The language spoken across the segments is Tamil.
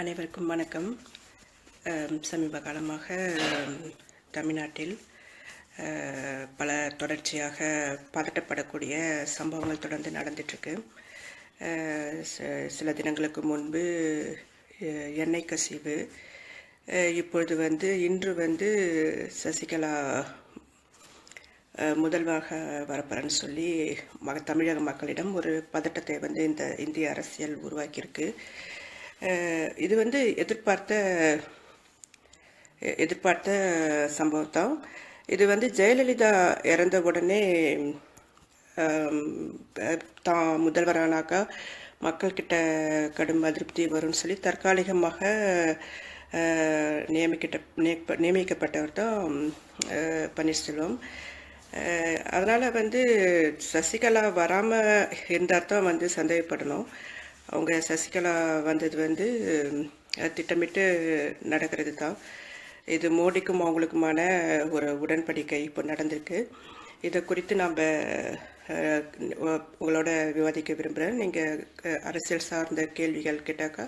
அனைவருக்கும் வணக்கம். சமீப காலமாக தமிழ்நாட்டில் பல தொடர்ச்சியாக பதட்டப்படக்கூடிய சம்பவங்கள் தொடர்ந்து நடந்துட்டுருக்கு. சில தினங்களுக்கு முன்பு எண்ணெய் கசிவு இப்பொழுது வந்து இன்று வந்து சசிகலா முதல்வாக வரப்போறேன்னு சொல்லி மக தமிழக மக்களிடம் ஒரு பதட்டத்தை வந்து இந்த இந்திய அரசியல் உருவாக்கியிருக்கு. இது வந்து எதிர்பார்த்த எதிர்பார்த்த சம்பவம். தான் இது வந்து ஜெயலலிதா இறந்த உடனே தான் முதல்வரானாக்கா மக்கள்கிட்ட கடும் அதிருப்தி வரும்னு சொல்லி தற்காலிகமாக நியமிக்கிட்ட நியமிக்கப்பட்டவர் தான் பன்னீர்செல்வம். அதனால் வந்து சசிகலா வராமல் இருந்தால் தான் வந்து சந்தேகப்படணும். அவங்க சசிகலா வந்தது வந்து திட்டமிட்டு நடக்கிறது தான். இது மோடிக்கும் அவங்களுக்குமான ஒரு உடன்படிக்கை இப்போ நடந்திருக்கு. இதை குறித்து நாம் உங்களோட விவாதிக்க விரும்புகிறேன் நீங்கள் அரசியல் சார்ந்த கேள்விகள் கேட்டாக்கா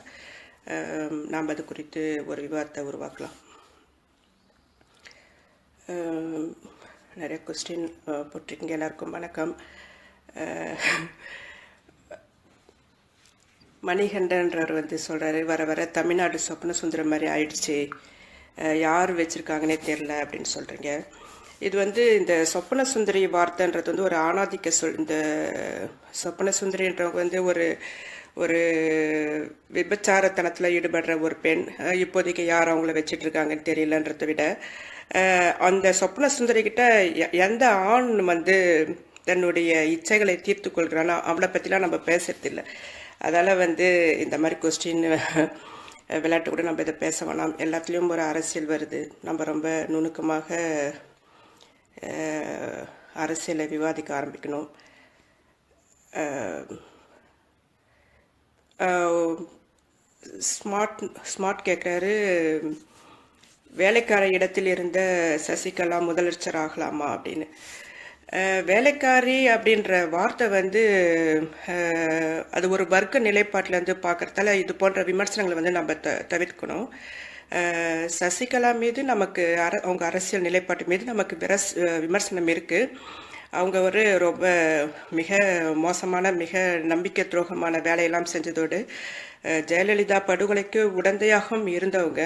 நாம் அது குறித்து ஒரு விவாதத்தை உருவாக்கலாம். நிறைய கொஸ்டின் போட்டிருக்கீங்க. எல்லாருக்கும் வணக்கம். மணிகண்டன்றவர் வந்து சொல்கிறாரு வர வர தமிழ்நாடு சொப்ன சுந்தரம் மாதிரி ஆயிடுச்சு. யார் வச்சுருக்காங்கன்னே தெரில அப்படின்னு சொல்கிறீங்க இது வந்து இந்த சொப்பன சுந்தரி வார்த்தைன்றது வந்து ஒரு ஆணாதிக்க சொல் இந்த சொப்பன சுந்தரின்றவங்க வந்து ஒரு ஒரு விபச்சாரத்தனத்தில் ஈடுபடுற ஒரு பெண். இப்போதைக்கு யார் அவங்கள வச்சுட்டு இருக்காங்கன்னு தெரியலன்றத விட அந்த சொப்பன சுந்தரிக்கிட்ட எ- எந்த ஆண் வந்து தன்னுடைய இச்சைகளை தீர்த்து கொள்கிறானோ அவளை பற்றிலாம் நம்ம பேசுறது இல்லை அதால வந்து இந்த மாதிரி கொஸ்டின் விளையாட்டு கூட நம்ம இதை பேச வேணாம். எல்லாத்துலேயும் ஒரு அரசியல் வருது. நம்ம ரொம்ப நுணுக்கமாக அரசியலை விவாதிக்க ஆரம்பிக்கணும். ஸ்மார்ட் ஸ்மார்ட் கேட்குறாரு வேலைக்கார இடத்தில் இருந்த சசிகலா முதலமைச்சர் ஆகலாமா? அப்படின்னு. வேலைக்காரி அப்படின்ற வார்த்தை வந்து அது ஒரு வர்க்க நிலைப்பாட்டில் இருந்து பார்க்கறதால இது போன்ற விமர்சனங்களை வந்து நம்ம த தவிர்க்கணும். சசிகலா மீது நமக்கு அர அவங்க அரசியல் நிலைப்பாட்டு மீது நமக்கு விரஸ் விமர்சனம் இருக்குது அவங்க ஒரு ரொம்ப மிக மோசமான மிக நம்பிக்கை துரோகமான வேலையெல்லாம் செஞ்சதோடு ஜெயலலிதா படுகொலைக்கு உடந்தையாகவும் இருந்தவங்க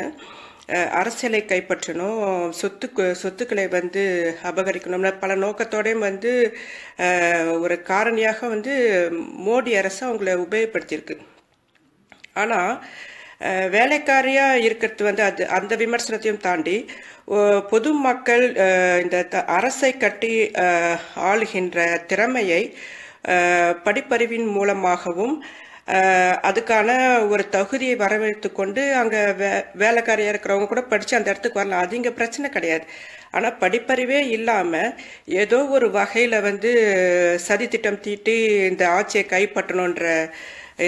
அரசியலை கைப்பற்றணும் சொத்துக்கு சொத்துக்களை வந்து அபகரிக்கணும்னா பல நோக்கத்தோடையும் வந்து ஒரு காரணியாக வந்து மோடி அரசு அவங்கள உபயோகப்படுத்தியிருக்கு. ஆனால் வேலைக்காரியாக இருக்கிறது வந்து அது அந்த விமர்சனத்தையும் தாண்டி பொதுமக்கள் இந்த த- அரசை கட்டி ஆளுகின்ற திறமையை படிப்பறிவின் மூலமாகவும் அதுக்கான ஒரு தகுதியை வரவேற்று கொண்டு அங்கே வே வேலைக்காரியாக இருக்கிறவங்க கூட படித்து அந்த இடத்துக்கு வரலாம். அது இங்கே பிரச்சனை கிடையாது. ஆனால் படிப்பறிவே இல்லாமல் ஏதோ ஒரு வகையில் வந்து சதித்திட்டம் தீட்டி இந்த ஆட்சியை கைப்பற்றணுன்ற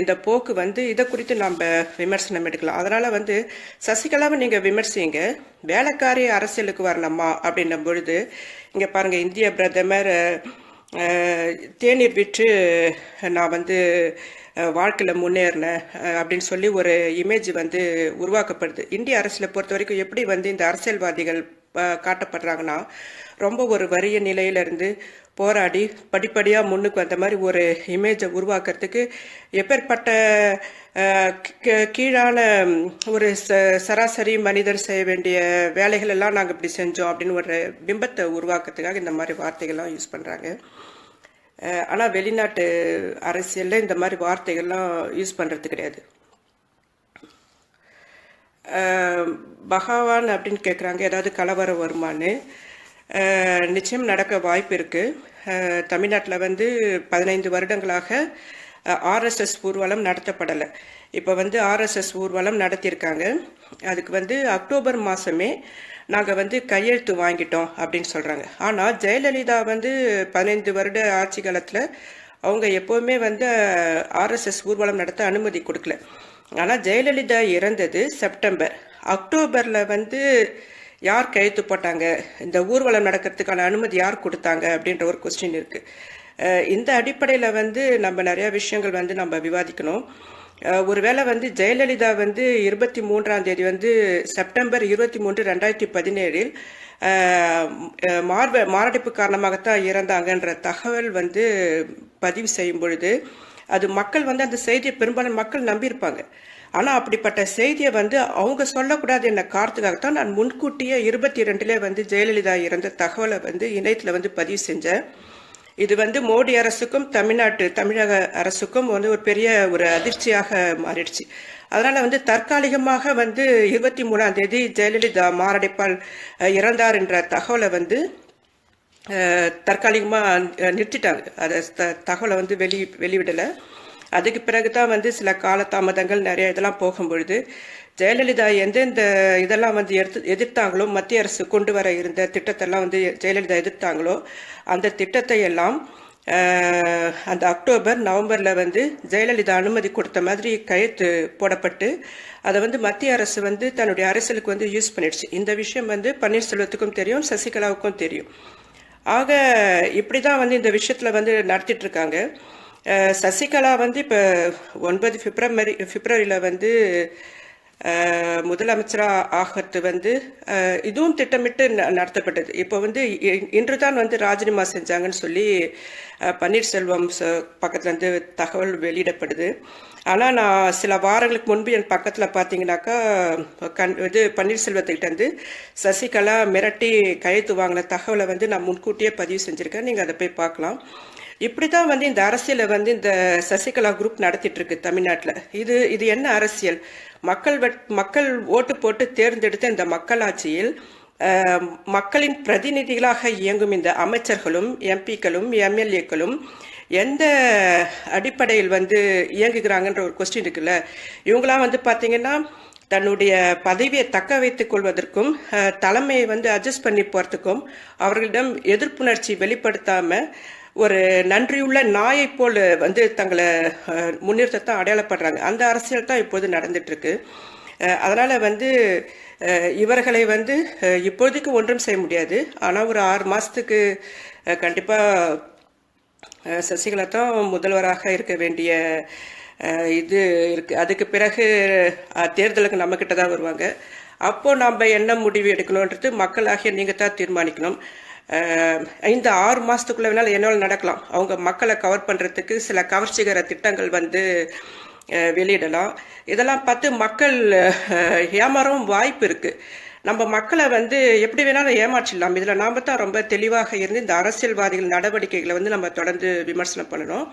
இந்த போக்கு வந்து இதை குறித்து நம்ம விமர்சனம் எடுக்கலாம். அதனால் வந்து சசிகலாவை நீங்கள் விமர்சிங்க. வேலைக்காரி அரசியலுக்கு வரலாமா அப்படின்னும் பொழுது இங்கே பாருங்கள் இந்திய பிரதமர் தேநீர் விற்று நான் வந்து வாழ்க்கையில் முன்னேறினேன் அப்படின்னு சொல்லி ஒரு இமேஜ் வந்து உருவாக்கப்படுது. இந்திய அரசியலை பொறுத்த வரைக்கும் எப்படி வந்து இந்த அரசியல்வாதிகள் காட்டப்படுறாங்கன்னா ரொம்ப ஒரு வறிய நிலையில இருந்து போராடி படிப்படியாக முன்னுக்கு வந்த மாதிரி ஒரு இமேஜை உருவாக்குறதுக்கு எப்பேற்பட்ட கீழான ஒரு ச- சராசரி மனிதர் செய்ய வேண்டிய வேலைகள் எல்லாம் நாங்கள் இப்படி செஞ்சோம் அப்படின்னு ஒரு பிம்பத்தை உருவாக்குறதுக்காக இந்த மாதிரி வார்த்தைகள்லாம் யூஸ் பண்ணுறாங்க ஆனால் வெளிநாட்டு அரசியலில் இந்த மாதிரி வார்த்தைகள்லாம் யூஸ் பண்ணுறது கிடையாது. பகவான் அப்படின்னு கேட்குறாங்க ஏதாவது கலவரம் வருமான்னு. நிச்சயம் நடக்க வாய்ப்பு இருக்குது தமிழ்நாட்டில் வந்து பதினைந்து வருடங்களாக ஆர்எஸ்எஸ் ஊர்வலம் நடத்தப்படலை. இப்போ வந்து ஆர்எஸ்எஸ் ஊர்வலம் நடத்தியிருக்காங்க. அதுக்கு வந்து அக்டோபர் மாதமே நாங்கள் வந்து கையெழுத்து வாங்கிட்டோம் அப்படின்னு சொல்கிறாங்க ஆனால் ஜெயலலிதா வந்து பதினைந்து வருட ஆட்சி காலத்தில் அவங்க எப்போவுமே வந்து ஆர்எஸ்எஸ் ஊர்வலம் நடத்த அனுமதி கொடுக்கல. ஆனால் ஜெயலலிதா இறந்தது செப்டம்பர். அக்டோபரில் வந்து யார் கையெழுத்து போட்டாங்க? இந்த ஊர்வலம் நடக்கிறதுக்கான அனுமதி யார் கொடுத்தாங்க? அப்படின்ற ஒரு கொஸ்டின் இருக்குது இந்த அடிப்படையில் வந்து நம்ம நிறையா விஷயங்கள் வந்து நம்ம விவாதிக்கணும். ஒருவேளை வந்து ஜெயலலிதா வந்து இருபத்தி மூன்றாம் தேதி வந்து செப்டம்பர் இருபத்தி மூன்று ரெண்டாயிரத்தி பதினேழில் மார்ப மாரடைப்பு காரணமாகத்தான் இறந்தாங்கன்ற தகவல் வந்து பதிவு செய்யும் பொழுது அது மக்கள் வந்து அந்த செய்தியை பெரும்பாலும் மக்கள் நம்பியிருப்பாங்க. ஆனால் அப்படிப்பட்ட செய்தியை வந்து அவங்க சொல்லக்கூடாது என்ன காரணத்துக்காகத்தான் நான் முன்கூட்டியே இருபத்தி ரெண்டுல வந்து ஜெயலலிதா இறந்த தகவலை வந்து இணையத்தில் வந்து பதிவு செஞ்சேன். இது வந்து மோடி அரசுக்கும் தமிழ்நாட்டு தமிழக அரசுக்கும் வந்து ஒரு பெரிய ஒரு அதிர்ச்சியாக மாறிடுச்சு. அதனால வந்து தற்காலிகமாக வந்து இருபத்தி மூணாம் தேதி ஜெயலலிதா மாரடைப்பால் இறந்தார் என்ற தகவலை வந்து தற்காலிகமாக நிறுத்திட்டாங்க. அதை த- தகவலை வந்து வெளி வெளிவிடலை. அதுக்கு பிறகு தான் வந்து சில காலதாமதங்கள் நிறைய இதெல்லாம் போகும்பொழுது ஜெயலலிதா எந்தெந்த இதெல்லாம் வந்து எடுத்து எதிர்த்தாங்களோ மத்திய அரசு கொண்டு வர இருந்த திட்டத்தெல்லாம் வந்து ஜெயலலிதா எதிர்த்தாங்களோ அந்த திட்டத்தை எல்லாம் அந்த அக்டோபர் நவம்பரில் வந்து ஜெயலலிதா அனுமதி கொடுத்த மாதிரி கையெழுத்து போடப்பட்டு அதை வந்து மத்திய அரசு வந்து தன்னுடைய அரசியலுக்கு வந்து யூஸ் பண்ணிடுச்சு. இந்த விஷயம் வந்து பன்னீர்செல்வத்துக்கும் தெரியும் சசிகலாவுக்கும் தெரியும். ஆக இப்படி தான் வந்து இந்த விஷயத்தில் வந்து நடத்திட்டு இருக்காங்க. சசிகலா வந்து இப்போ ஒன்பது பிப்ரவரி பிப்ரவரியில் வந்து முதலமைச்சராக ஆகிறது வந்து இதுவும் திட்டமிட்டு ந- நடத்தப்பட்டது. இப்போ வந்து இ- இன்று தான் வந்து ராஜினாமா செஞ்சாங்கன்னு சொல்லி பன்னீர்செல்வம் ச- பக்கத்துல தகவல் வெளியிடப்படுது. ஆனால் நான் சில வாரங்களுக்கு முன்பு என் பக்கத்தில் பார்த்தீங்கன்னாக்கா கண் இது பன்னீர்செல்வத்துக்கிட்ட வந்து சசிகலா மிரட்டி கையெழுத்து வாங்கின தகவலை வந்து நான் முன்கூட்டியே பதிவு செஞ்சுருக்கேன். நீங்கள் அதை போய் பார்க்கலாம். இப்படி தான் வந்து இந்த அரசியலை வந்து இந்த சசிகலா குரூப் நடத்திட்டு இருக்கு தமிழ்நாட்டில். இது இது என்ன அரசியல்? மக்கள் மக்கள் ஓட்டு போட்டு தேர்ந்தெடுத்த இந்த மக்களாட்சியில் மக்களின் பிரதிநிதிகளாக இயங்கும் இந்த அமைச்சர்களும் எம்பிக்களும் எம்எல்ஏக்களும் எந்த அடிப்படையில் வந்து இயங்குகிறாங்கன்ற ஒரு கொஸ்டின் இருக்குல்ல. இவங்களாம் வந்து பார்த்தீங்கன்னா தன்னுடைய பதவியை தக்க வைத்துக் கொள்வதற்கும் தலைமையை வந்து அட்ஜஸ்ட் பண்ணி போறதுக்கும் அவர்களிடம் எதிர்ப்புணர்ச்சி வெளிப்படுத்தாமல் ஒரு நன்றியுள்ள நாயை போல் வந்து தங்களை அஹ், முன்னிறுத்தத்தான் அடையாளப்படுறாங்க. அந்த அரசியல் தான் இப்போது நடந்துட்டுருக்கு. அதனால் வந்து இவர்களை வந்து இப்போதைக்கு ஒன்றும் செய்ய முடியாது. ஆனால் ஒரு ஆறு மாதத்துக்கு கண்டிப்பாக சசிகலா தான் முதல்வராக இருக்க வேண்டிய இது இருக்கு. அதுக்கு பிறகு தேர்தலுக்கு நம்ம கிட்ட தான் வருவாங்க. அப்போ நம்ம என்ன முடிவு எடுக்கணுன்றது மக்களாகிய நீங்கள் தான் தீர்மானிக்கணும். இந்த ஆறு மாதத்துக்குள்ளே வேணாலும் என்னால் நடக்கலாம். அவங்க மக்களை கவர் பண்ணுறதுக்கு சில கவர்ச்சிகர திட்டங்கள் வந்து வெளியிடலாம். இதெல்லாம் பார்த்து மக்கள் ஏமாறவும் வாய்ப்பு இருக்குது நம்ம மக்களை வந்து எப்படி வேணாலும் ஏமாற்றிடலாம். இதில் நாம் தான் ரொம்ப தெளிவாக இருந்து இந்த அரசியல்வாதிகள் நடவடிக்கைகளை வந்து நம்ம தொடர்ந்து விமர்சனம் பண்ணணும்.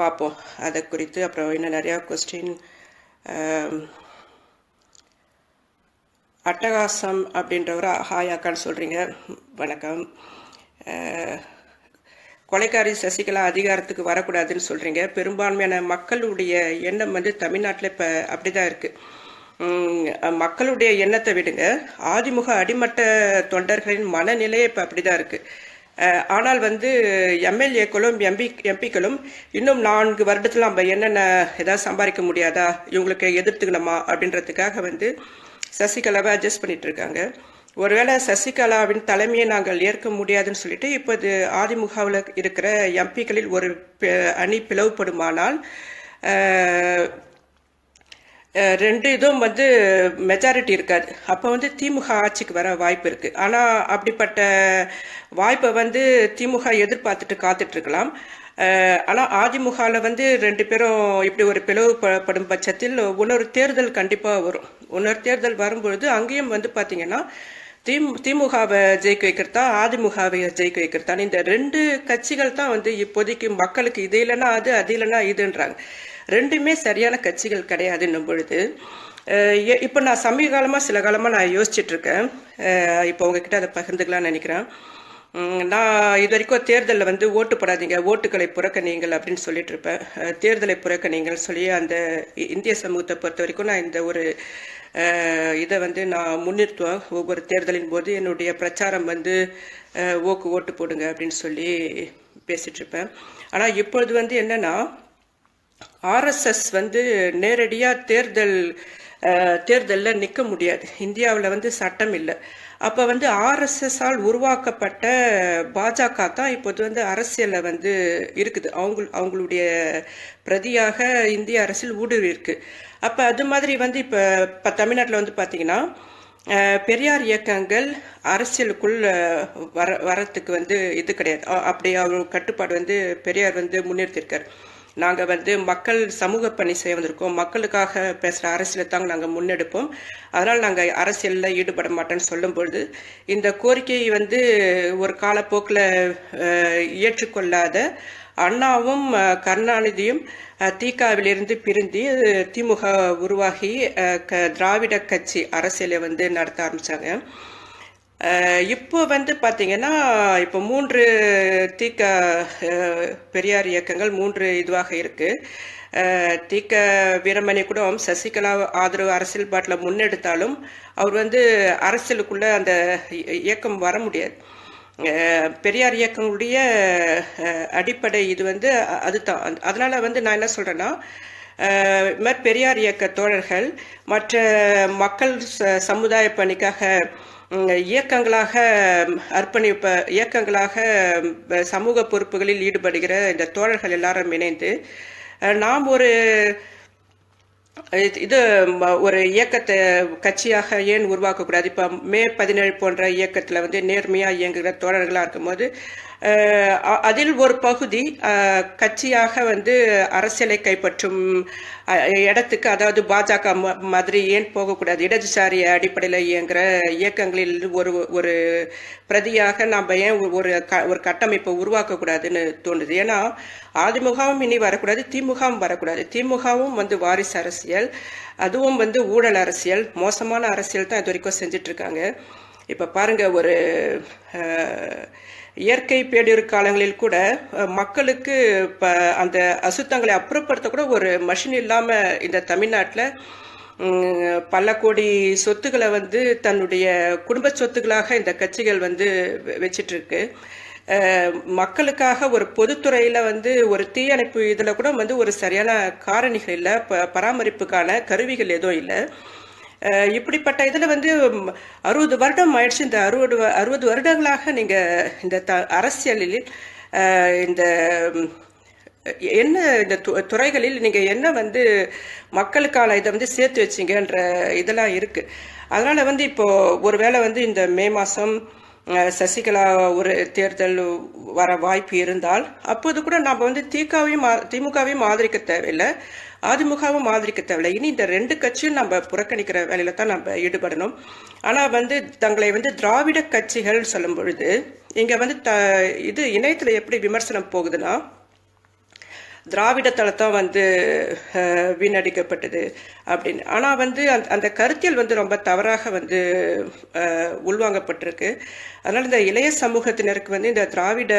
பார்ப்போம். அதை குறித்து அப்புறம் இன்னும் நிறையா கொஸ்டின் அட்டகாசம் அப்படின்றவரை ஹாயாக்கான்னு சொல்கிறீங்க வணக்கம். கொலைக்காரி சசிகலா அதிகாரத்துக்கு வரக்கூடாதுன்னு சொல்கிறீங்க பெரும்பான்மையான மக்களுடைய எண்ணம் வந்து தமிழ்நாட்டில் இப்போ அப்படிதான் தான் இருக்குது மக்களுடைய எண்ணத்தை விடுங்க. ஆதிமுக அடிமட்ட தொண்டர்களின் மனநிலையே இப்போ அப்படிதான் தான் இருக்குது ஆனால் வந்து எம்எல்ஏக்களும் எம்பி எம்பிக்களும் இன்னும் நான்கு வருடத்தில் நம்ம என்னென்ன ஏதாவது சம்பாதிக்க முடியாதா? இவங்களுக்கு எதிர்த்துக்கணுமா? அப்படின்றதுக்காக வந்து சசிகலாவை அட்ஜஸ்ட் பண்ணிட்டு இருக்காங்க ஒருவேளை சசிகலாவின் தலைமையை நாங்கள் ஏற்க முடியாதுன்னு சொல்லிட்டு இப்போது அதிமுகவில் இருக்கிற எம்பிக்களில் ஒரு அணி பிளவுபடுமானால் ரெண்டு இதுவும் வந்து மெஜாரிட்டி இருக்காது. அப்போ வந்து திமுக ஆட்சிக்கு வர வாய்ப்பு இருக்கு. ஆனால் அப்படிப்பட்ட வாய்ப்பை வந்து திமுக எதிர்பார்த்துட்டு காத்துட்டு இருக்கலாம் அஹ், வந்து ரெண்டு பேரும் இப்படி ஒரு பிளவுபடும் பட்சத்தில் இன்னொரு தேர்தல் கண்டிப்பாக வரும். இன்னொரு தேர்தல் வரும்பொழுது அங்கேயும் வந்து பார்த்தீங்கன்னா திமு திமுகவை ஜெயிக்க வைக்கிறதா அதிமுகவை ஜெயிக்க வைக்கிறதா இந்த ரெண்டு கட்சிகள் தான் வந்து இப்போதைக்கு மக்களுக்கு இது இல்லைன்னா அது அது இல்லைன்னா இதுன்றாங்க. ரெண்டுமே சரியான கட்சிகள் கிடையாதுன்னும் பொழுது இப்போ நான் சமீப காலமாக சில காலமாக நான் யோசிச்சுட்டு இருக்கேன் இப்போ உங்ககிட்ட அதை பகிர்ந்துக்கலாம்னு நினைக்கிறேன். நான் இது வரைக்கும் தேர்தலில் வந்து ஓட்டு போடாதீங்க ஓட்டுகளை புறக்கணிங்கள் அப்படின்னு சொல்லிட்டு இருப்பேன் தேர்தலை புறக்கணிங்கள் சொல்லி அந்த இந்திய சமூகத்தை பொறுத்த வரைக்கும் நான் இந்த ஒரு இதை வந்து நான் முன்னிறுத்துவேன். ஒவ்வொரு தேர்தலின் போது என்னுடைய பிரச்சாரம் வந்து ஓக்கு ஓட்டு போடுங்க அப்படின்னு சொல்லி பேசிகிட்ருப்பேன் ஆனால் இப்பொழுது வந்து என்னன்னா ஆர்எஸ்எஸ் வந்து நேரடியாக தேர்தல் தேர்தலில் நிற்க முடியாது. இந்தியாவில் வந்து சட்டம் இல்லை. அப்போ வந்து ஆர்எஸ்எஸ்ஸால் உருவாக்கப்பட்ட பாஜக தான் இப்போது வந்து அரசியலில் வந்து இருக்குது. அவங்க அவங்களுடைய பிரதியாக இந்திய அரசில் ஊடுருவி இருக்குது அப்போ அது மாதிரி வந்து இப்போ இப்போ தமிழ்நாட்டில் வந்து பார்த்தீங்கன்னா பெரியார் இயக்கங்கள் அரசியலுக்குள் வர வரத்துக்கு வந்து இது கிடையாது. அப்படி அவர் கட்டுப்பாடு வந்து பெரியார் வந்து முன்னிறுத்தியிருக்கார் நாங்கள் வந்து மக்கள் சமூக பணி செய்ய வந்திருக்கோம். மக்களுக்காக பேசுகிற அரசியலை தாங்க நாங்கள் முன்னெடுப்போம். அதனால் நாங்கள் அரசியலில் ஈடுபட மாட்டோம்னு சொல்லும்பொழுது இந்த கோரிக்கையை வந்து ஒரு காலப்போக்கில் ஏற்றுக்கொள்ளாத அண்ணாவும் கருணாநிதியும் தீகாவிலிருந்து திகாவிலிருந்து பிரிந்து திமுக உருவாகி க- திராவிட கட்சி அரசியலை வந்து நடத்த ஆரம்பித்தாங்க இப்போ வந்து பார்த்தீங்கன்னா இப்போ மூன்று தீக்க பெரியார் இயக்கங்கள் மூன்று இதுவாக இருக்குது தீக்க வீரமணி கூட சசிகலா ஆதரவு அரசியல் பாட்டில் முன்னெடுத்தாலும் அவர் வந்து அரசியலுக்குள்ளே அந்த இயக்கம் வர முடியாது. பெரியார் இயக்கங்களுடைய அடிப்படை இது வந்து அதுதான். அதனால் அதனால வந்து நான் என்ன சொல்கிறேன்னா இது மாதிரி பெரியார் இயக்க தோழர்கள் மற்ற மக்கள் ச- சமுதாய பணிக்காக இயக்கங்களாக அர்ப்பணிப்ப இயக்கங்களாக சமூக பொறுப்புகளில் ஈடுபடுகிற இந்த தோழர்கள் எல்லாரும் இணைந்து நாம் ஒரு இது- ம- ஒரு இயக்கத்தை கட்சியாக ஏன் உருவாக்கக்கூடாது? இப்போ மே பதினேழு போன்ற இயக்கத்தில் வந்து நேர்மையாக இயங்குகிற தோழர்களாக இருக்கும்போது அதில் ஒரு பகுதி கட்சியாக வந்து அரசியலை கைப்பற்றும் இடத்துக்கு அதாவது பாஜக ம- மாதிரி ஏன் போகக்கூடாது? இடதுசாரி அடிப்படையில் இயங்குகிற இயக்கங்களில் ஒரு ஒரு பிரதியாக நம்ம ஏன் ஒரு- ஒரு க- ஒரு கட்டமைப்பை உருவாக்கக்கூடாதுன்னு தோணுது. ஏன்னா அதிமுகவும் இனி வரக்கூடாது திமுகவும் வரக்கூடாது. திமுகவும் வந்து வாரிசு அரசியல் அதுவும் வந்து ஊழல் அரசியல் மோசமான அரசியல் தான் இது வரைக்கும் செஞ்சிட்ருக்காங்க. இருக்காங்க இப்போ பாருங்க ஒரு இயற்கை பேரிடர் காலங்களில் கூட மக்களுக்கு இப்போ அந்த அசுத்தங்களை அப்புறப்படுத்த கூட ஒரு மஷின் இல்லாமல் இந்த தமிழ்நாட்டில் பல கோடி சொத்துக்களை வந்து தன்னுடைய குடும்ப சொத்துக்களாக இந்த கட்சிகள் வந்து வெ- வச்சிட்டு இருக்கு மக்களுக்காக ஒரு பொதுத்துறையில் வந்து ஒரு தீயணைப்பு இதில் கூட வந்து ஒரு சரியான காரணிகள் இல்லை ப- பராமரிப்புக்கான கருவிகள் எதுவும் இல்லை. இப்படிப்பட்ட இதில் வந்து அறுபது வருடம் ஆயிடுச்சு. இந்த அறுபது வ- அறுபது வருடங்களாக நீங்கள் இந்த த அரசியலில் இந்த என்ன இந்த து- துறைகளில் நீங்கள் என்ன வந்து மக்களுக்கான இதை வந்து சேர்த்து வச்சிங்கன்ற இதெல்லாம் இருக்குது அதனால் வந்து இப்போ ஒருவேளை வந்து இந்த மே மாதம் சசிகலா ஒரு தேர்தல் வர வாய்ப்பு இருந்தால் அப்போது கூட நம்ம வந்து திகாவையும் திமுகவையும் ஆதரிக்க தேவையில்லை. அதிமுகவும் ஆதரிக்க தேவையில்லை. இனி இந்த ரெண்டு கட்சியும் நம்ம புறக்கணிக்கிற வேலையில தான் நம்ம ஈடுபடணும். ஆனால் வந்து தங்களை வந்து திராவிட கட்சிகள் சொல்லும் பொழுது இங்கே வந்து த இது இணையத்தில் எப்படி விமர்சனம் போகுதுன்னா திராவிட தளத்தான் வந்து வீணடிக்கப்பட்டது அப்படின்னு. ஆனால் வந்து அந்த அந்த கருத்தியல் வந்து ரொம்ப தவறாக வந்து உள்வாங்கப்பட்டிருக்கு. அதனால் இந்த இளைய சமூகத்தினருக்கு வந்து இந்த திராவிட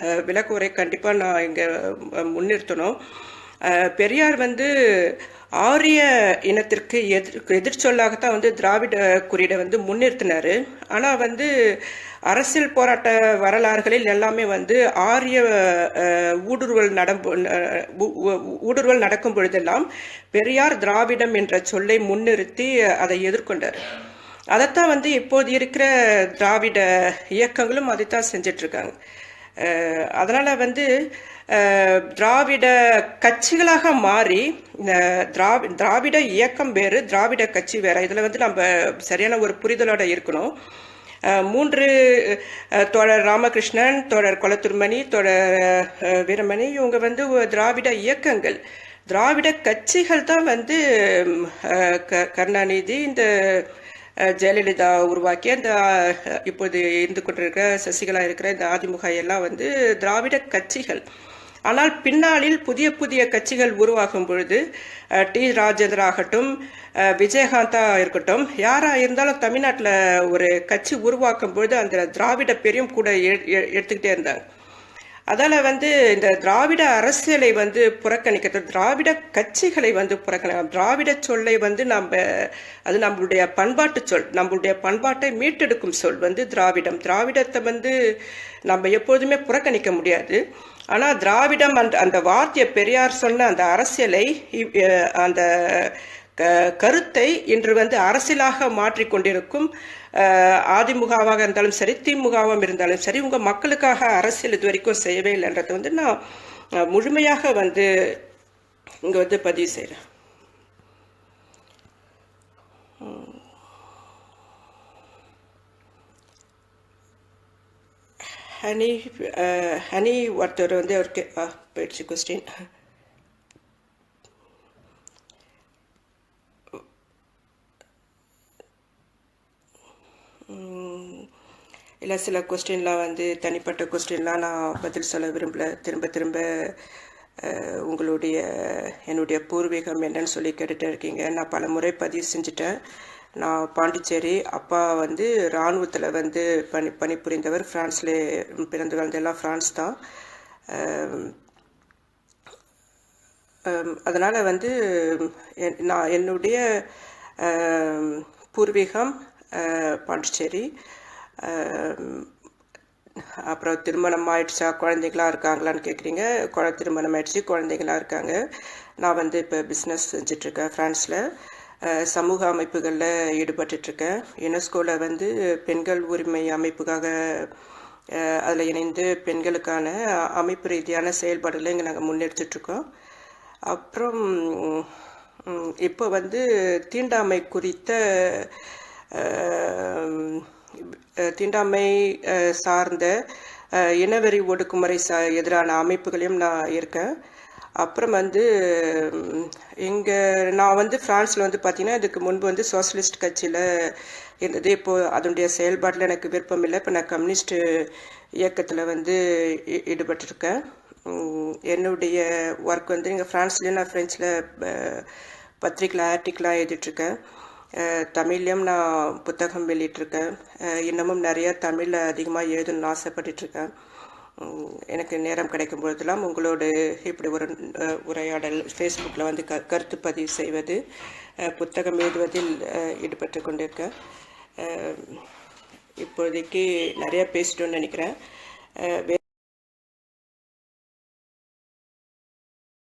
அஹ், கண்டிப்பாக நான் இங்கே முன்னிறுத்தணும். பெரியார் வந்து ஆரிய இனத்திற்கு எதிர் எதிர்ச்சொல்லாகத்தான் வந்து திராவிட குறியீடை வந்து முன்னிறுத்தினாரு. ஆனால் வந்து அரசியல் போராட்ட வரலாறுகளில் எல்லாமே வந்து ஆரிய ஊடுருவல் நடம்பு ஊடுருவல் நடக்கும் பொழுதெல்லாம் பெரியார் திராவிடம் என்ற சொல்லை முன்னிறுத்தி அதை எதிர்கொண்டார். அதைத்தான் வந்து இப்போது இருக்கிற திராவிட இயக்கங்களும் அதைத்தான் செஞ்சிட்ருக்காங்க. அதனால் வந்து திராவிட கட்சிகளாக மாறி திராவி திராவிட இயக்கம் வேறு திராவிட கட்சி வேறு. இதில் வந்து நம்ம சரியான ஒரு புரிதலோடு இருக்கணும். மூன்று அஹ், தோழர் ராமகிருஷ்ணன் தோழர் கொலத்துர்மணி தோழர் வீரமணி இவங்க வந்து திராவிட இயக்கங்கள். திராவிட கட்சிகள் தான் வந்து க- கருணாநிதி இந்த ஜெயலலிதா உருவாக்கிய இந்த இப்போது இருந்து கொண்டிருக்கிற சசிகலா இருக்கிற இந்த அதிமுக எல்லாம் வந்து திராவிட கட்சிகள். ஆனால் பின்னாளில் புதிய புதிய கட்சிகள் உருவாகும் பொழுது டி ராஜேந்திரா ஆகட்டும் விஜயகாந்தா இருக்கட்டும் யாரா இருந்தாலும் தமிழ்நாட்டில் ஒரு கட்சி உருவாக்கும் பொழுது அந்த திராவிட பெரியும் கூட எ- எ- எடுத்துக்கிட்டே இருந்தாங்க. அதால் வந்து இந்த திராவிட அரசியலை வந்து புறக்கணிக்கிறது திராவிட கட்சிகளை வந்து புறக்கணிக்க திராவிட சொல்லை வந்து நம்ம அது நம்மளுடைய பண்பாட்டு சொல் நம்மளுடைய பண்பாட்டை மீட்டெடுக்கும் சொல் வந்து திராவிடம். திராவிடத்தை வந்து நம்ம எப்போதுமே புறக்கணிக்க முடியாது. ஆனால் திராவிடம் அந்த அந்த வார்த்தையை பெரியார் சொன்ன அந்த அரசியலை இவ்- அந்த க- கருத்தை இன்று வந்து அரசியலாக மாற்றிக்கொண்டிருக்கும் அஹ், அதிமுகவாக இருந்தாலும் சரி திமுகவாக இருந்தாலும் சரி உங்கள் மக்களுக்காக அரசியல் இது வரைக்கும் செய்யவே இல்லைன்றது வந்து நான் முழுமையாக வந்து இங்கே வந்து பதிவு செய்கிறேன் ஹனி ஹனி ஒருத்தர் வந்து அவருக்கு போயிடுச்சு கொஸ்டின் இல்லை சில கொஸ்டின்லாம் வந்து தனிப்பட்ட கொஸ்டின்லாம் நான் பதில் சொல்ல விரும்பல. திரும்ப திரும்ப உங்களுடைய என்னுடைய பூர்வீகம் என்னன்னு சொல்லி கேட்டுட்டு இருக்கீங்க. நான் பல முறை பதிவு செஞ்சுட்டேன். நான் பாண்டிச்சேரி அப்பா வந்து இராணுவத்தில் வந்து பணி பணிபுரிந்தவர். ஃப்ரான்ஸில் பிறந்து வளர்ந்தெல்லாம் ஃப்ரான்ஸ் தான். அதனால் வந்து என்- நான் என்னுடைய பூர்வீகம் பாண்டிச்சேரி. அப்புறம் திருமணம் ஆயிடுச்சா? குழந்தைங்களா இருக்காங்களான்னு கேட்குறீங்க குழ திருமணம் ஆயிடுச்சு. குழந்தைங்களா இருக்காங்க. நான் வந்து இப்போ பிஸ்னஸ் செஞ்சிட்ருக்கேன் ஃப்ரான்ஸில் சமூக அமைப்புகளில் ஈடுபட்டுட்ருக்கேன். யுனெஸ்கோவில் வந்து பெண்கள் உரிமை அமைப்புக்காக அதில் இணைந்து பெண்களுக்கான அமைப்பு ரீதியான செயல்பாடுகளை இங்கே நாங்கள் முன்னெடுத்துட்ருக்கோம். அப்புறம் இப்போ வந்து தீண்டாமை குறித்த தீண்டாமை சார்ந்த இனவெறி ஒடுக்குமுறை சா எதிரான அமைப்புகளையும் நான் இருக்கேன். அப்புறம் வந்து இங்கே நான் வந்து ஃப்ரான்ஸில் வந்து பார்த்தீங்கன்னா இதுக்கு முன்பு வந்து சோசியலிஸ்ட் கட்சியில் இருந்தது. இப்போது அதனுடைய செயல்பாட்டில் எனக்கு விருப்பம் இல்லை. இப்போ நான் கம்யூனிஸ்ட் இயக்கத்தில் வந்து ஈடுபட்டிருக்கேன். என்னுடைய ஒர்க் வந்து இங்கே ஃப்ரான்ஸ்லேயும் நான் ஃப்ரெஞ்சில் பத்திரிக்கையில் ஆர்டிக்கலாக எழுதிட்டுருக்கேன். தமிழ்லேயும் தமிழ்லையும் நான் புத்தகம் வெளியிட்டிருக்கேன். இன்னமும் நிறைய தமிழில் அதிகமாக எழுதணும்னு ஆசைப்பட்டுருக்கேன் எனக்கு நேரம் கிடைக்கும் பொழுதெல்லாம் உங்களோடு இப்படி ஒரு உரையாடல் ஃபேஸ்புக்கில் வந்து க கருத்து பதிவு செய்வது புத்தகம் எழுதுவதில் ஈடுபட்டு கொண்டிருக்கேன். இப்போதைக்கு நிறையா பேசிட்டோன்னு நினைக்கிறேன். வே-